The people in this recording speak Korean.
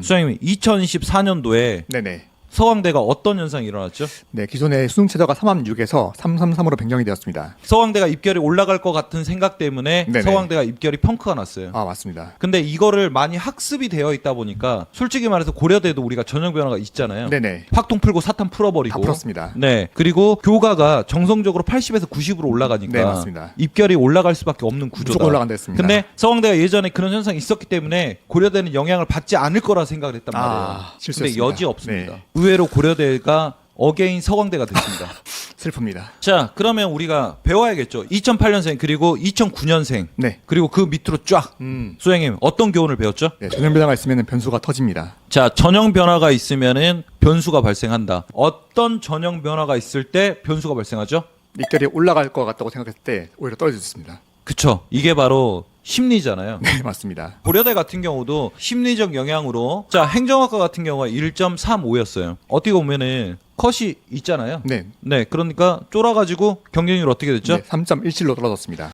음. 수장님 2014년도에 네네. 서강대가 어떤 현상이 일어났죠? 네, 기존의 수능 최저가 336에서 333으로 변경이 되었습니다. 서강대가 입결이 올라갈 것 같은 생각 때문에 네네. 서강대가 입결이 펑크가 났어요. 아, 맞습니다. 근데 이거를 많이 학습이 되어 있다 보니까 솔직히 말해서 고려대도 우리가 전형 변화가 있잖아요. 네네. 확통 풀고 사탄 풀어버리고. 다 풀었습니다. 네. 그리고 교가가 정성적으로 80에서 90으로 올라가니까 네, 맞습니다. 입결이 올라갈 수밖에 없는 구조다. 무조건 올라간다 했습니다. 근데 서강대가 예전에 그런 현상이 있었기 때문에 고려대는 영향을 받지 않을 거라 생각을 했단 아, 말이에요. 근데 실수였습니다. 여지 없습니다. 네. 의외로 고려대가 어게인 서강대가 됐습니다. 슬픕니다. 자, 그러면 우리가 배워야겠죠. 2008년생 그리고 2009년생 네. 그리고 그 밑으로 쫙 음. 수행님 어떤 교훈을 배웠죠? 네, 전형 변화가 있으면 변수가 터집니다. 자, 전형 변화가 있으면은 변수가 발생한다. 어떤 전형 변화가 있을 때 변수가 발생하죠? 입결이 올라갈 것 같다고 생각했을 때 오히려 떨어졌습니다. 그쵸. 이게 바로 심리잖아요. 네, 맞습니다. 고려대 같은 경우도 심리적 영향으로 자, 행정학과 같은 경우가 1.35였어요. 어떻게 보면은 컷이 있잖아요. 네. 네, 그러니까 쫄아가지고 경쟁률 어떻게 됐죠? 네, 3.17로 떨어졌습니다.